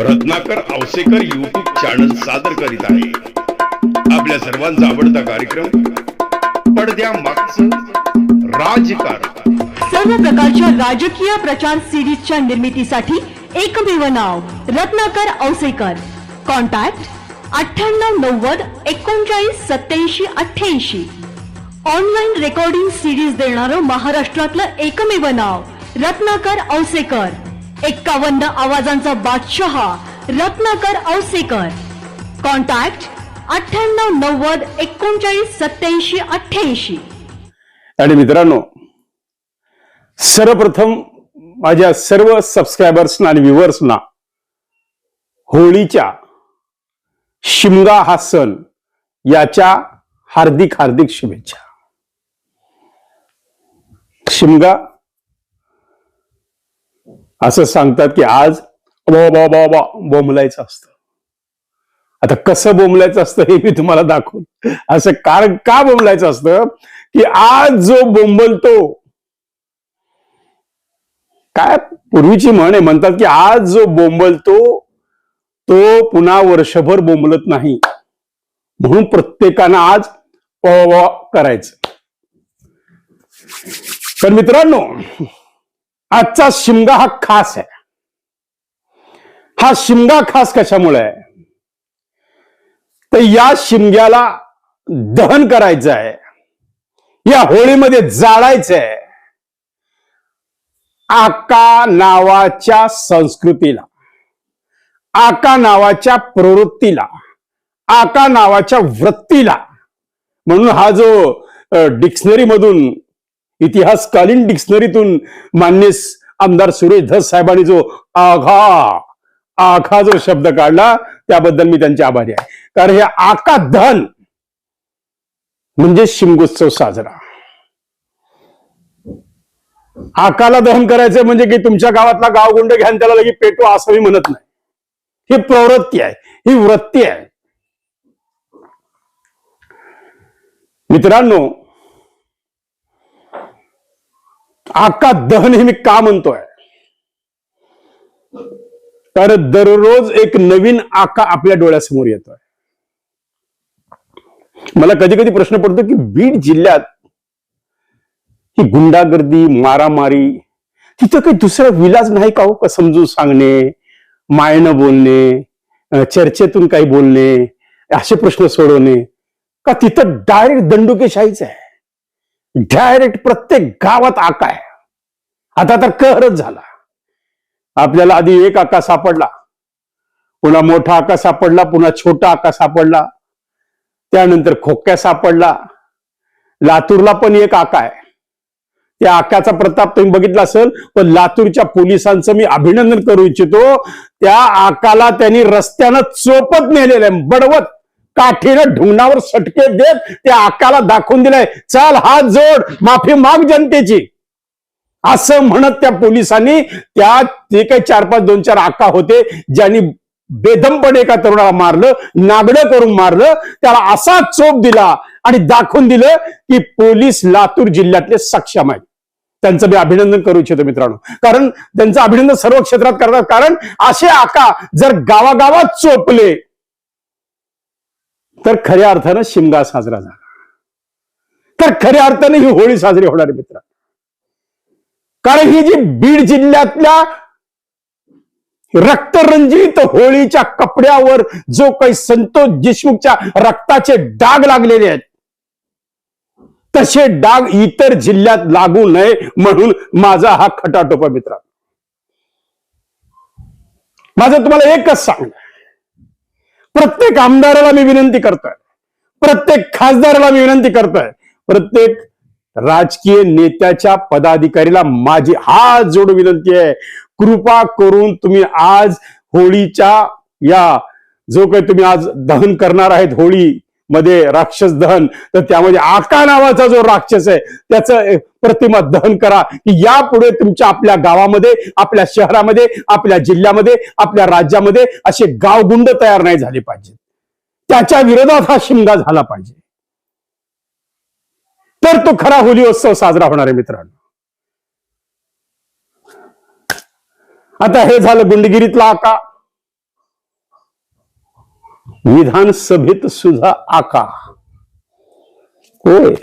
Ratnakar Awasekar YouTube channel सादर करीत आहे. आपल्या सर्वांचा आवडता कार्यक्रम पडद्या मागचं राजकारण. सर्व प्रकारच्या राजकीय प्रचार सिरीजच्या निर्मितीसाठी एकमेव नाव रत्नाकर औसेकर कॉन्टॅक्ट अठ्ठ्याण्णव नव्वद एकोणचाळीस सत्याऐंशी अठ्ठ्याऐंशी. ऑनलाईन रेकॉर्डिंग सिरीज देणारं महाराष्ट्रातलं एकमेव नाव रत्नाकर औसेकर एक्कावन्न आवाजांचा बादशाह रत्नाकर औसेकर. कॉन्टॅक्ट अठ्ठ्याण्णव नव्वद एकोणचाळीस सत्याऐंशी अठ्ठ्याऐंशी. आणि मित्रांनो सर्वप्रथम माझ्या सर्व सबस्क्रायबर्सना आणि व्ह्युअर्सना होळीच्या शिमगा हा सण याच्या हार्दिक हार्दिक शुभेच्छा. शिमगा असं सांगतात की आज बा बा बा बा बोंबलायचं असतं. आता कसं बोंबलायचं असतं हे मी तुम्हाला दाखवून. असं कारण का बोंबलायचं असतं? की आज जो बोंबलतो काय पूर्वीची म्हण आहे म्हणतात की आज जो बोंबलतो तो पुन्हा वर्षभर बोंबलत नाही. म्हणून प्रत्येकानं आज व करायचं. तर मित्रांनो आजचा शिमगा हा खास आहे. हा शिमगा खास कशामुळे? आहे तर या शिमग्याला दहन करायचं आहे. या होळीमध्ये जाळायचं आहे. आका नावाच्या संस्कृतीला आका नावाच्या प्रवृत्तीला आका नावाच्या वृत्तीला म्हणून हा जो डिक्शनरी मधून इतिहासकालीन डिक्शनरीतून मान्य आमदार सुरेश धस साहेबांनी जो आघा आखा जो शब्द काढला त्याबद्दल मी त्यांचे आभारी आहे. कारण हे आका धन म्हणजे शिमगोत्सव साजरा. आकाला दहन करायचं म्हणजे की तुमच्या गावातला गावगुंड घ्या आणि त्याला लगे पेटो असं मी म्हणत नाही. ही प्रवृत्ती आहे ही वृत्ती आहे. मित्रांनो आका दहन हे मी का म्हणतोय? तर दररोज एक नवीन आका आपल्या डोळ्यासमोर येतोय. मला कधी कधी प्रश्न पडतो की बीड जिल्ह्यात ही गुंडागर्दी मारामारी तिथं काही दुसरा विलाज नाही का हो का समजून सांगणे मायनं बोलणे चर्चेतून काही बोलणे असे प्रश्न सोडवणे? का तिथं डायरेक्ट दंडुकेशाहीच आहे? डायरेक्ट प्रत्येक गावात आका आहे. आता तर कहरच झाला. आपल्याला आधी एक आका सापडला. पुन्हा मोठा आका सापडला पुन्हा छोटा आका सापडला. त्यानंतर खोक्या सापडला. लातूरला पण एक आका आहे. त्या आकाचा प्रताप तुम्ही बघितला असेल पण लातूरच्या पोलिसांचं मी अभिनंदन करू इच्छितो. त्या आकाला त्यांनी रस्त्यानं चोपत नेलेलं आहे बडवत. काठीनं ढुंगणावर सटके देत त्या आकाला दाखवून दिलंय चाल हात जोड माफी माग जनतेची. असं म्हणत त्या पोलिसांनी त्या जे काही चार पाच दोन चार आका होते ज्यांनी बेदमपणे एका तरुणाला मारलं नागडं करून मारलं त्याला असा चोप दिला आणि दाखवून दिलं की पोलीस लातूर जिल्ह्यातले सक्षम आहेत. त्यांचं मी अभिनंदन करू इच्छितो मित्रांनो. कारण त्यांचं अभिनंदन सर्व क्षेत्रात करतात. कारण असे आका जर गावागावात चोपले तर खऱ्या अर्थानं शिमगा साजरा झाला. तर खऱ्या अर्थाने ही होळी साजरी होणार आहे कारण ही जी बीड जिल्ह्यातल्या रक्तरंजित होळीच्या कपड्यावर जो काही संतोष देशमुखच्या रक्ताचे डाग लागलेले आहेत तसे डाग इतर जिल्ह्यात लागू नये म्हणून माझा हा खटाटोपा मित्र माझं तुम्हाला एकच सांग प्रत्येक आमदाराला मी विनंती करतोय. प्रत्येक खासदाराला मी विनंती करतोय. प्रत्येक राजकीय नेत्याच्या पदाधिकारीला माझी हात जोड विनंती आहे. कृपा करून तुम्ही आज होळीच्या या जो काही तुम्ही आज दहन करणार आहेत होळी मध्ये राक्षस दहन तर त्यामध्ये आका नावाचा जो राक्षस आहे त्याचं प्रतिमा दहन करा की यापुढे तुमच्या आपल्या गावामध्ये आपल्या शहरामध्ये आपल्या जिल्ह्यामध्ये आपल्या राज्यामध्ये असे गावगुंड तयार नाही झाले पाहिजे त्याच्या विरोधात हा शिमगा झाला पाहिजे. तर तो खरा होली उत्सव साजरा होणार आहे मित्रांनो. आता हे झालं गुंडगिरीतला आका. विधानसभेत सुद्धा आका. होय.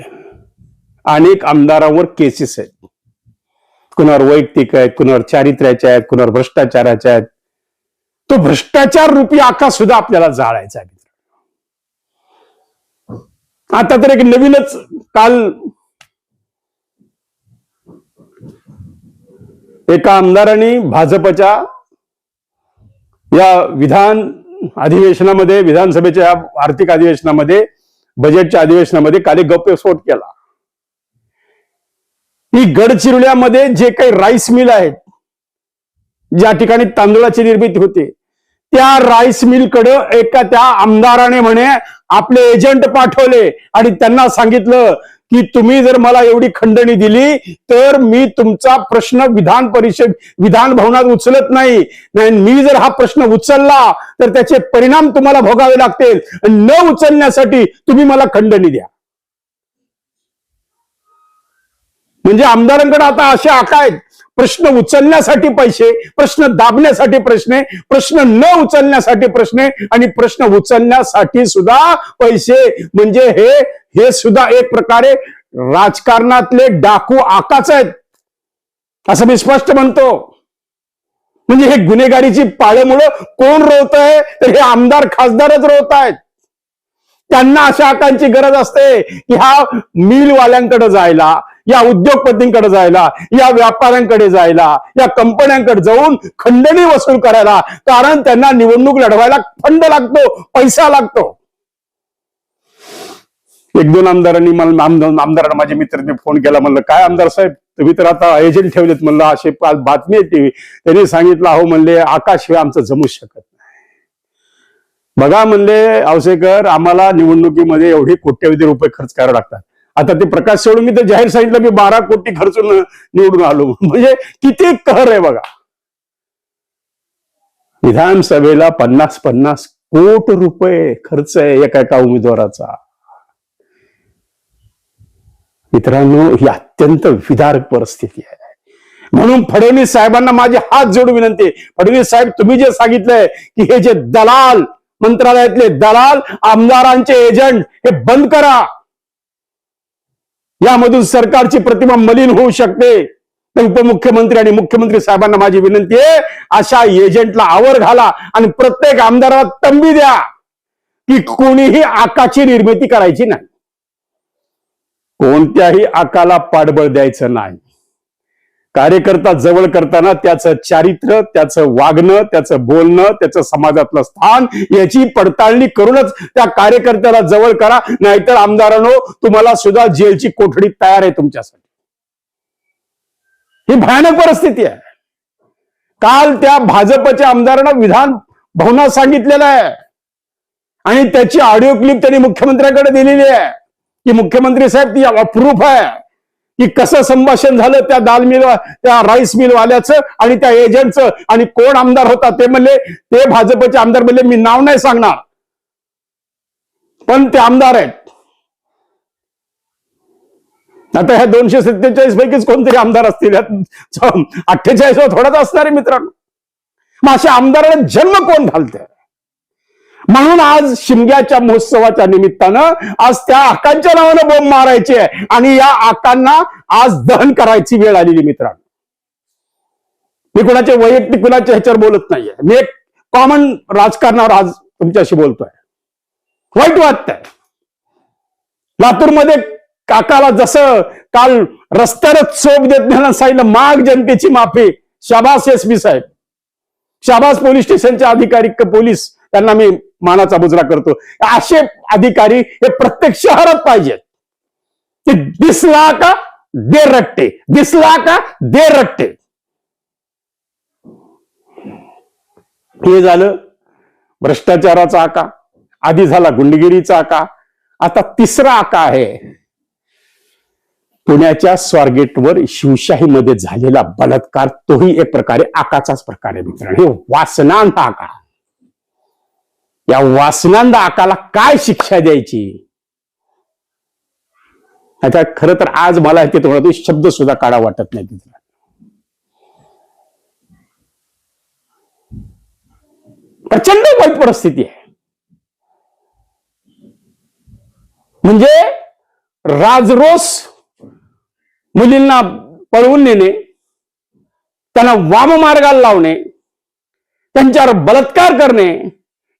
अनेक आमदारांवर केसेस आहेत. कुणावर वैयक्तिक आहेत कुणावर चारित्र्याच्या आहेत कुणावर भ्रष्टाचाराच्या आहेत. तो भ्रष्टाचार रूपी आका सुद्धा आपल्याला जाळायचा आता तर एक नवीनच काल एका आमदारांनी भाजपच्या या विधान अधिवेशनामध्ये विधानसभेच्या आर्थिक अधिवेशनामध्ये बजेटच्या अधिवेशनामध्ये काल गप्पस्फोट केला. ही गडचिरोल्यामध्ये जे काही राईस मिल आहेत ज्या ठिकाणी तांदूळाची निर्मिती होते त्या राईस मिलकडे एका त्या आमदाराने म्हणे आपले एजंट पाठवले आणि त्यांना सांगितलं की तुम्ही जर मला एवढी खंडणी दिली तर मी तुमचा प्रश्न विधान परिषद विधान भवनात उचलत नाही. मी जर हा प्रश्न उचलला तर त्याचे परिणाम तुम्हाला भोगावे लागतील. न उचलण्यासाठी तुम्ही मला खंडणी द्या. म्हणजे आमदारांकडे आता अशा आका आहेत. प्रश्न उचलण्यासाठी पैसे प्रश्न दाबण्यासाठी प्रश्न प्रश्न न उचलण्यासाठी प्रश्न आणि प्रश्न उचलण्यासाठी सुद्धा पैसे. म्हणजे हे हे सुद्धा एक प्रकारे राजकारणातले डाकू आकाच आहेत असं मी स्पष्ट म्हणतो. म्हणजे हे गुन्हेगारीची पाळेमुळं कोण रोवत आहे? तर हे आमदार खासदारच रोवत आहेत. त्यांना अशा आकांची गरज असते की ह्या मिलवाल्यांकडे जायला या उद्योगपतींकडे जायला या व्यापाऱ्यांकडे जायला या कंपन्यांकडे जाऊन खंडणी वसूल करायला. कारण त्यांना निवडणूक लढवायला फंड लागतो पैसा लागतो. एक दोन आमदारांनी मला आमदारांना माझे मित्रांनी फोन केला म्हणलं काय आमदार साहेब तुम्ही तर आता एजंट ठेवलेत. म्हणलं असे बातमी आहे टीव्ही. त्यांनी सांगितलं अहो म्हणले आकाशशिवाय आमचं जमूच शकत नाही. बघा म्हणले औसेकर आम्हाला निवडणुकीमध्ये एवढे कोट्यवधी रुपये खर्च करावे लागतात. आता ते प्रकाश सोडून मी तर जाहीर सांगितलं मी बारा कोटी खर्चून निवडून आलो. म्हणजे किती कहर आहे बघा. विधानसभेला पन्नास पन्नास कोट रुपये खर्च आहे एका एका उमेदवाराचा. मित्रांनो ही अत्यंत विदारक परिस्थिती आहे. म्हणून फडणवीस साहेबांना माझे हात जोडून विनंती आहे. फडणवीस साहेब तुम्ही जे सांगितलंय की हे जे दलाल मंत्रालयातले दलाल आमदारांचे एजंट हे बंद करा. यामधून सरकारची प्रतिमा मलिन होऊ शकते. तर उपमुख्यमंत्री आणि मुख्यमंत्री साहेबांना माझी विनंती आहे अशा एजंटला आवर घाला आणि प्रत्येक आमदाराला तंबी द्या की कोणीही आकाची निर्मिती करायची नाही. कोणत्याही आकाला पाठबळ द्यायचं नाही. कार्यकर्ता जवळ करताना त्याचं चारित्र्य त्याचं वागणं त्याचं बोलणं त्याचं समाजातलं स्थान याची पडताळणी करूनच त्या कार्यकर्त्याला जवळ करा. नाहीतर आमदारांनो तुम्हाला सुद्धा जेलची कोठडी तयार आहे तुमच्यासाठी. ही भयानक परिस्थिती आहे. काल त्या भाजपच्या आमदारांना विधान भवनात सांगितलेलं आहे. आणि त्याची ऑडिओ क्लिप त्यांनी मुख्यमंत्र्यांकडे दिलेली आहे. की मुख्यमंत्री साहेब ती अप्रूफ आहे. की कसं संभाषण झालं त्या दाल मिल त्या राईस मिलवाल्याचं आणि त्या एजंटचं आणि कोण आमदार होता ते म्हणले ते भाजपचे आमदार म्हणले मी नाव नाही सांगणार. पण ते आमदार आहेत. आता ह्या दोनशे सत्तेचाळीस पैकीच कोणतरी आमदार असतील. अठ्ठेचाळीस थोडाच असणार आहे मित्रांनो. मग अशा आमदाराला जन्म कोण घालतंय? म्हणून आज शिमग्याच्या महोत्सवाच्या निमित्तानं आज त्या आकांच्या नावानं बोंब मारायचे आहे. आणि या आकांना आज दहन करायची वेळ आलेली मित्रांनो. मी कुणाच्या वैयक्तिक कुणाच्या ह्याच्यावर बोलत नाहीये. मी एक कॉमन राजकारणावर आज तुमच्याशी बोलतोय. वाईट वाटतंय. लातूरमध्ये काकाला जसं काल रस्त्यावरच चोप देत नाही सांगितलं माग जनतेची माफी. शाबास एस पी साहेब. शाबास पोलीस स्टेशनचे अधिकारी पोलीस त्यांना मी मानाचा मुजरा करतो. असे अधिकारी हे प्रत्येक शहरात पाहिजेत ते दिसला का? दे रट्टे. दिसला का? दे रट्टे. हे झालं भ्रष्टाचाराचा आका. आधी झाला गुंडगिरीचा आका. आता तिसरा आका आहे. पुण्याच्या स्वारगेटवर शिवशाहीमध्ये झालेला बलात्कार तोही एक प्रकारे आकाचाच प्रकार आहे मित्रांनो. हे वासनांत आका. या वासनांना आकाला काय शिक्षा द्यायची? आता खर तर आज मला ते थोडा शब्द सुद्धा काढा वाटत नाही तिथला. प्रचंड वाईट परिस्थिती आहे. म्हणजे राजरोस मुलींना पळवून नेणे त्यांना वाम मार्गाला लावणे त्यांच्यावर बलात्कार करणे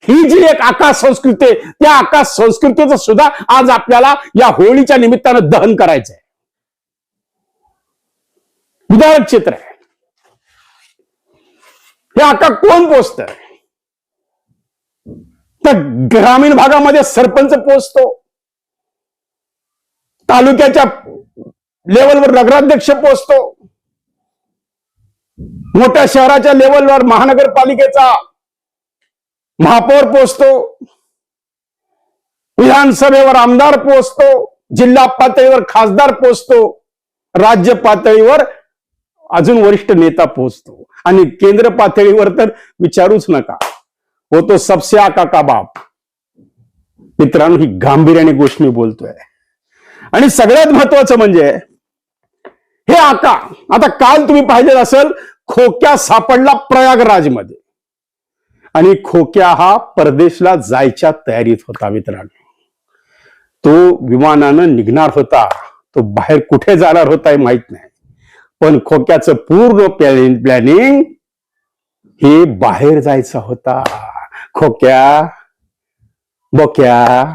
ही जी एक आकाश संस्कृती आहे त्या आकाश संस्कृतीचं सुद्धा आज आपल्याला या होळीच्या निमित्तानं दहन करायचंय. उदाहरण चित्र आहे. हे आका कोण पोचत तर ग्रामीण भागामध्ये सरपंच पोचतो तालुक्याच्या लेवलवर नगराध्यक्ष पोचतो मोठ्या शहराच्या लेवलवर महानगरपालिकेचा महापौर पोचतो. विधानसभेवर आमदार पोचतो. जिल्हा पातळीवर खासदार पोचतो. राज्य पातळीवर अजून वरिष्ठ नेता पोचतो. आणि केंद्र पातळीवर तर विचारूच नका. होतो सबसे आका का बाप. मित्रांनो ही गांभीर्याने गोष्ट मी बोलतोय. आणि सगळ्यात महत्वाचं म्हणजे हे आका आता काल तुम्ही पाहिलेलं असेल खोक्या सापडला प्रयागराजमध्ये. आणि खोक्या हा परदेशला जायच्या तयारीत होता मित्रांनो. तो विमानानं निघणार होता तो बाहेर कुठे जाणार होता हे माहीत नाही. पण खोक्याचं पूर्ण प्लॅनिंग हे बाहेर जायचा होता. खोक्या बोक्या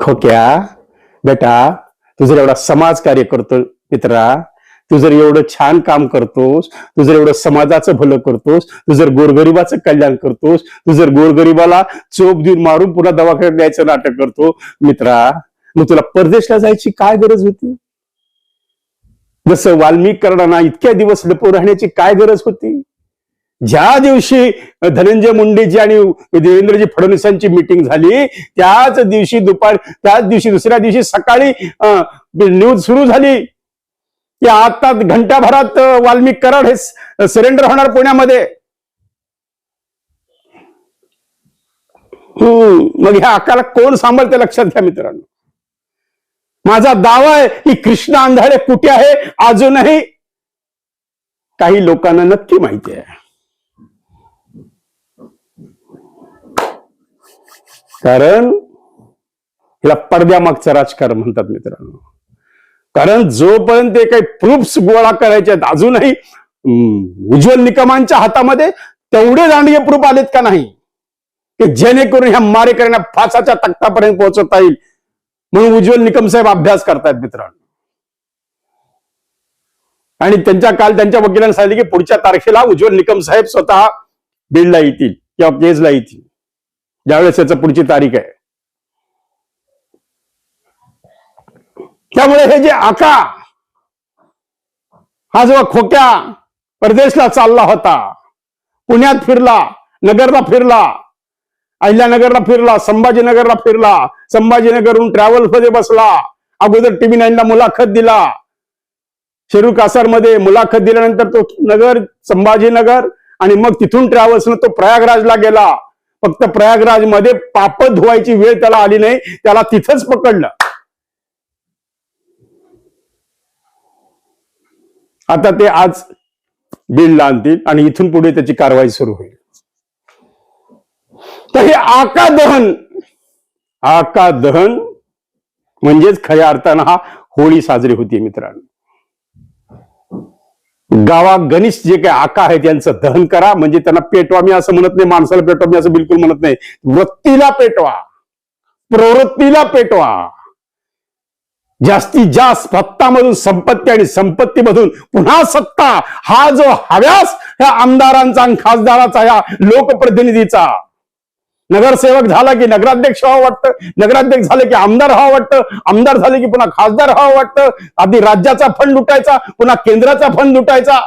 खोक्या बेटा तुझा एवढा समाज कार्य करतो मित्रा. तू जर एवढं छान काम करतोस तू जर एवढं समाजाचं भलं करतोस तू जर गोरगरिबाचं कल्याण करतोस तू जर गोरगरिबाला चोप देऊन मारून पुन्हा दवाखान्यात द्यायचं नाटक करतो मित्रा मग तुला परदेशला जायची काय गरज होती? जसं वाल्मिकीकरणांना इतक्या दिवस लपून राहण्याची काय गरज होती? ज्या दिवशी धनंजय मुंडेजी आणि देवेंद्रजी फडणवीसांची मिटिंग झाली त्याच दिवशी दुपार त्याच दिवशी दुसऱ्या दिवशी सकाळी न्यूज सुरू झाली. की आता घंटाभरात वाल्मिक कराड हे सरेंडर होणार पुण्यामध्ये. हम्म मग ह्या अकाला कोण सांभाळते लक्षात घ्या मित्रांनो. माझा दावा आहे की कृष्ण आंधळे कुठे आहे अजूनही काही लोकांना नक्की माहिती आहे. कारण हिला पडद्यामागचं राजकारण म्हणतात मित्रांनो. कारण जोपर्यंत ते काही प्रूफ्स गोळा करायचे आहेत अजूनही उज्ज्वल निकमांच्या हातामध्ये तेवढे दांडगे प्रूफ आलेत का नाही? की जेणेकरून ह्या मारेकऱ्यांना फासाच्या तख्तापर्यंत पोहोचवता येईल. म्हणून उज्ज्वल निकम साहेब अभ्यास करतायत मित्रांनो. आणि त्यांच्या काल त्यांच्या वकिलांनी सांगितले की पुढच्या तारखेला उज्ज्वल निकम साहेब स्वतः बीडला येतील किंवा केजला येतील. ज्यावेळेस याचं पुढची तारीख आहे. त्यामुळे हे जे आका हा जेव्हा खोक्या परदेशला चालला होता पुण्यात फिरला नगरला फिरला अहिल्यानगरला फिरला संभाजीनगरला फिरला संभाजीनगरहून ट्रॅव्हल्समध्ये बसला अगोदर टीव्ही नाईनला मुलाखत दिला. शेरू कासारमध्ये मुलाखत दिल्यानंतर तो नगर संभाजीनगर आणि मग तिथून ट्रॅव्हल्सनं तो प्रयागराजला गेला. फक्त प्रयागराजमध्ये पाप धुवायची वेळ त्याला आली नाही त्याला तिथंच पकडलं. आता ते आज बीडला आणतील आणि इथून पुढे त्याची कारवाई सुरू होईल. तर हे आका दहन आका दहन म्हणजेच खऱ्या अर्थानं हा होळी साजरी होती मित्रांनो. गावात गणेश जे काही आका आहेत त्यांचं दहन करा म्हणजे त्यांना पेटवा. मी असं म्हणत नाही माणसाला पेटवा मी असं बिलकुल म्हणत नाही. वृत्तीला पेटवा. प्रवृत्तीला पेटवा. जास्तीत जास्त सत्तामधून संपत्ती आणि संपत्तीमधून पुन्हा सत्ता हा जो हव्यास ह्या आमदारांचा आणि खासदाराचा या लोकप्रतिनिधीचा. नगरसेवक झाला की नगराध्यक्ष व्हावं वाटतं नगराध्यक्ष झाले की आमदार व्हावं वाटतं आमदार झाले की पुन्हा खासदार व्हावं वाटतं आधी राज्याचा फंड लुटायचा पुन्हा केंद्राचा फंड लुटायचा.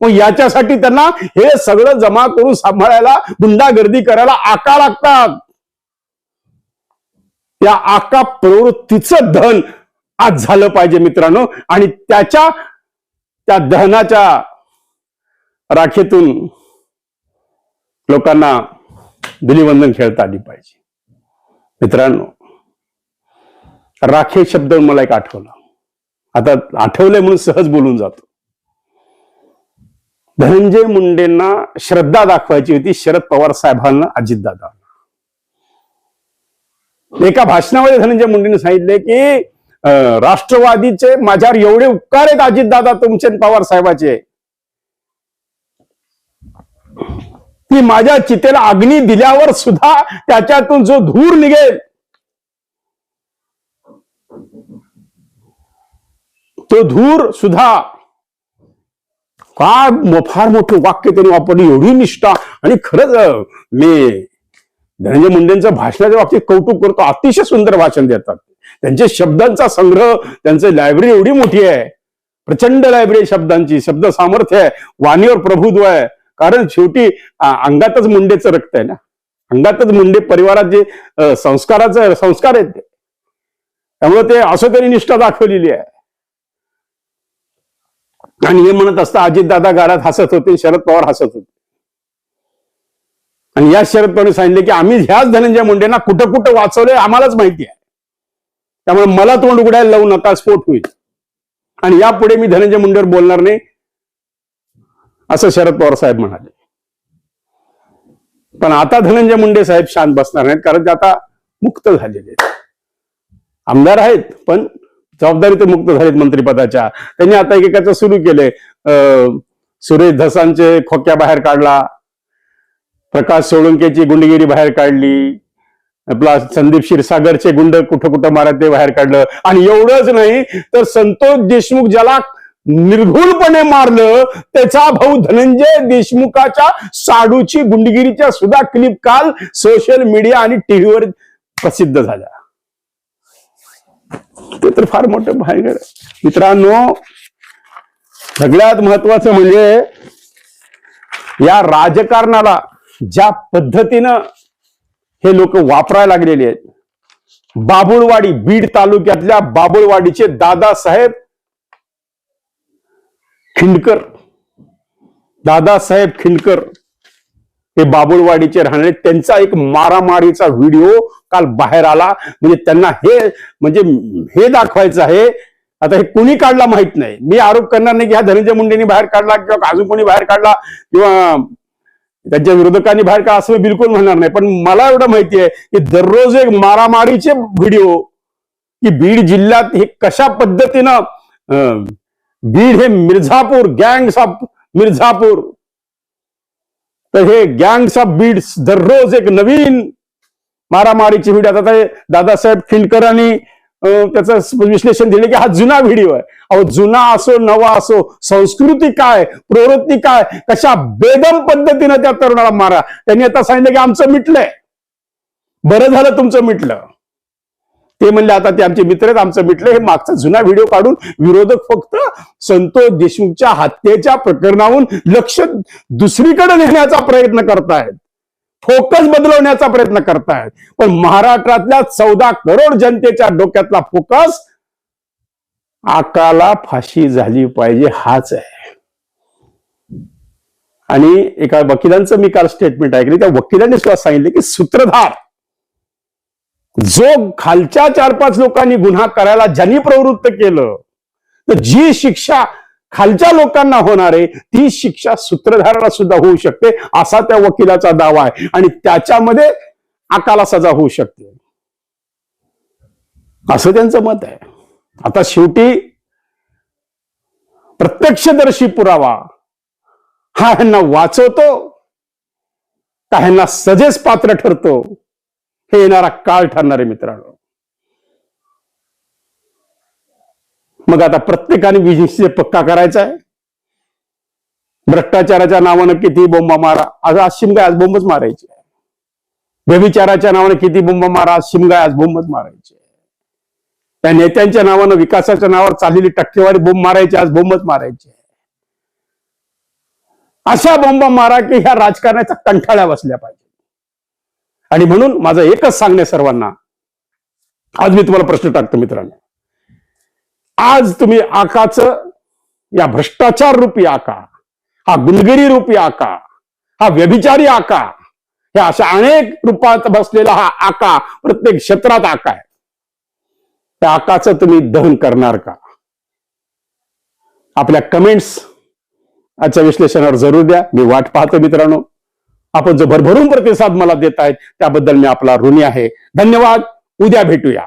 मग याच्यासाठी त्यांना हे सगळं जमा करून सांभाळायला गुंडागर्दी करायला आका लागतात. या आका प्रवृत्तीचं धन आज झालं पाहिजे मित्रांनो. आणि त्याच्या त्या दहनाच्या राखेतून लोकांना धुलीवंदन खेळता आली पाहिजे. मित्रांनो राखे शब्द मला एक आठवला. आता आठवलंय म्हणून सहज बोलून जातो. धनंजय मुंडेंना श्रद्धा दाखवायची होती शरद पवार साहेबांना अजितदादा एका भाषणामध्ये धनंजय मुंडेने सांगितले की राष्ट्रवादीचे माझ्यावर एवढे उपकार आहेत अजितदादा तुमचे पवार साहेबाचे. की माझ्या चितेला अग्नी दिल्यावर सुद्धा त्याच्यातून जो धूर निघेल तो धूर सुद्धा काय मो- फार मोठं वाक्य त्यांनी वापरली एवढी निष्ठा. आणि खरंच मी धनंजय मुंडेंचं भाषणाच्या बाबतीत कौतुक करतो अतिशय सुंदर भाषण देतात. त्यांचे शब्दांचा संग्रह त्यांची लायब्ररी एवढी मोठी आहे. प्रचंड लायब्ररी शब्दांची शब्द सामर्थ्य आहे. वाणीवर प्रभुत्व आहे. कारण शेवटी अंगातच मुंडेचं रक्त आहे ना. अंगातच मुंडे परिवारात जे संस्काराचं संस्कार आहेत ते. त्यामुळे ते असं तरी निष्ठा दाखवलेली आहे. आणि हे म्हणत असता अजितदादा गारात हसत होते शरद पवार हसत होते. आणि या शरद पवार सांगितले की आम्ही ह्याच धनंजय मुंडेंना कुठं कुठं वाचवलंय आम्हालाच माहिती आहे. त्यामुळे मला तोंड उघडायला लावू नका स्फोट होईल. आणि यापुढे मी धनंजय मुंडेवर बोलणार नाही असं शरद पवार साहेब म्हणाले. पण आता धनंजय मुंडे साहेब शांत बसणार नाहीत कारण ते आता मुक्त झालेले आहेत. आमदार आहेत पण जबाबदारी तर मुक्त झालीत मंत्रिपदाच्या. त्यांनी आता एकेकाचं सुरू केलंय अं, सुरेश धसांचे खोक्या बाहेर काढला प्रकाश सोळंकेची गुंडगिरी बाहेर काढली आपला संदीप क्षीरसागरचे गुंड कुठं कुठं मारत ते बाहेर काढलं. आणि एवढंच नाही तर संतोष देशमुख ज्याला निर्घुणपणे मारलं त्याचा भाऊ धनंजय देशमुखाच्या साडूची गुंडगिरीच्या सुद्धा क्लिप काल सोशल मीडिया आणि टीव्हीवर प्रसिद्ध झाल्या. ते तर फार मोठं भयंकर मित्रांनो सगळ्यात महत्वाचं म्हणजे या राजकारणाला ज्या पद्धतीनं हे लोक वापरायला लागलेले आहेत. बाबुळवाडी बीड तालुक्यातल्या बाबुळवाडीचे दादासाहेब खिंडकर. दादासाहेब खिंडकर हे बाबुळवाडीचे राहणारे. त्यांचा एक मारामारीचा व्हिडिओ काल बाहेर आला. म्हणजे त्यांना हे म्हणजे हे दाखवायचं आहे. आता हे कुणी काढला माहीत नाही. मी आरोप करणार नाही की हा धनंजय मुंडेंनी बाहेर काढला किंवा अजून कोणी बाहेर काढला किंवा त्यांच्या विरोधकांनी बाहेर का असं मी बिलकुल म्हणणार नाही. पण मला एवढं माहिती आहे की दररोज एक मारामारीचे व्हिडिओ की बीड जिल्ह्यात हे कशा पद्धतीनं अं, बीड हे मिर्झापूर गँग्स ऑफ मिर्झापूर. तर हे गँग्स ऑफ बीड दररोज एक नवीन मारामारीची व्हिडिओ. आता दादासाहेब खिंडकरांनी त्याचं म्हणजे विश्लेषण दिले की हा जुना व्हिडिओ आहे. अहो जुना असो नवा असो संस्कृती काय प्रवृत्ती काय कशा बेदम पद्धतीनं त्या तरुणाला मारा. त्यांनी आता सांगितलं की आमचं मिटलंय. बरं झालं तुमचं मिटलं. ते म्हणले आता ते आमचे मित्र आहेत आमचं मिटलं हे मागचा जुना व्हिडिओ काढून विरोधक फक्त संतोष देशमुखच्या हत्येच्या प्रकरणाहून लक्ष दुसरीकडे नेण्याचा प्रयत्न करतायत. फोकस बदलवण्याचा प्रयत्न करतायत पण महाराष्ट्रातल्या चौदा करोड जनतेच्या डोक्यातला फोकस आकाला फाशी झाली पाहिजे हाच आहे. आणि एका वकिलांचं मी काल स्टेटमेंट ऐकले. त्या वकिलांनी सुद्धा सांगितले की सूत्रधार जो खालच्या चार पाच लोकांनी गुन्हा करायला ज्यांनी प्रवृत्त केलं तर जी शिक्षा खालच्या लोकांना होणारे ती शिक्षा सूत्रधाराला सुद्धा होऊ शकते. असा त्या वकिलाचा दावा आहे. आणि त्याच्यामध्ये आकाला सजा होऊ शकते. असं त्यांचं मत आहे. आता शेवटी प्रत्यक्षदर्शी पुरावा हा ह्यांना वाचवतो का ह्यांना सजेस पात्र ठरतो हे येणारा काळ ठरणारे मित्रांनो. मग आता प्रत्येकाने विजय पक्का करायचा आहे. भ्रष्टाचाराच्या नावानं किती बोंबा मारा. आज आज शिमगा आज बोंबच मारायची व्यभिचाराच्या नावानं किती बोंबा मारा. आज शिमगा आज बोंबच मारायची त्या नेत्यांच्या नावानं विकासाच्या नावावर चाललेली टक्केवारी बोंब मारायची आज बोंबच मारायची अशा बोंबा मारा की ह्या राजकारणाच्या कंठाळ्या बसल्या पाहिजे. आणि म्हणून माझं एकच सांगणे सर्वांना. आज मी तुम्हाला प्रश्न टाकतो मित्रांनो. आज तुम्ही आकाचं या भ्रष्टाचार रूपी आका हा गुलगिरी रूपी आका हा व्यभिचारी आका ह्या अशा अनेक रूपात बसलेला हा आका प्रत्येक क्षेत्रात आका आहे. त्या आकाचं तुम्ही दहन करणार का? आपल्या कमेंट्स आजच्या विश्लेषणावर जरूर द्या. मी वाट पाहतो मित्रांनो. आपण जो भरभरून प्रतिसाद मला देत आहेत त्याबद्दल मी आपला ऋणी आहे. धन्यवाद. उद्या भेटूया.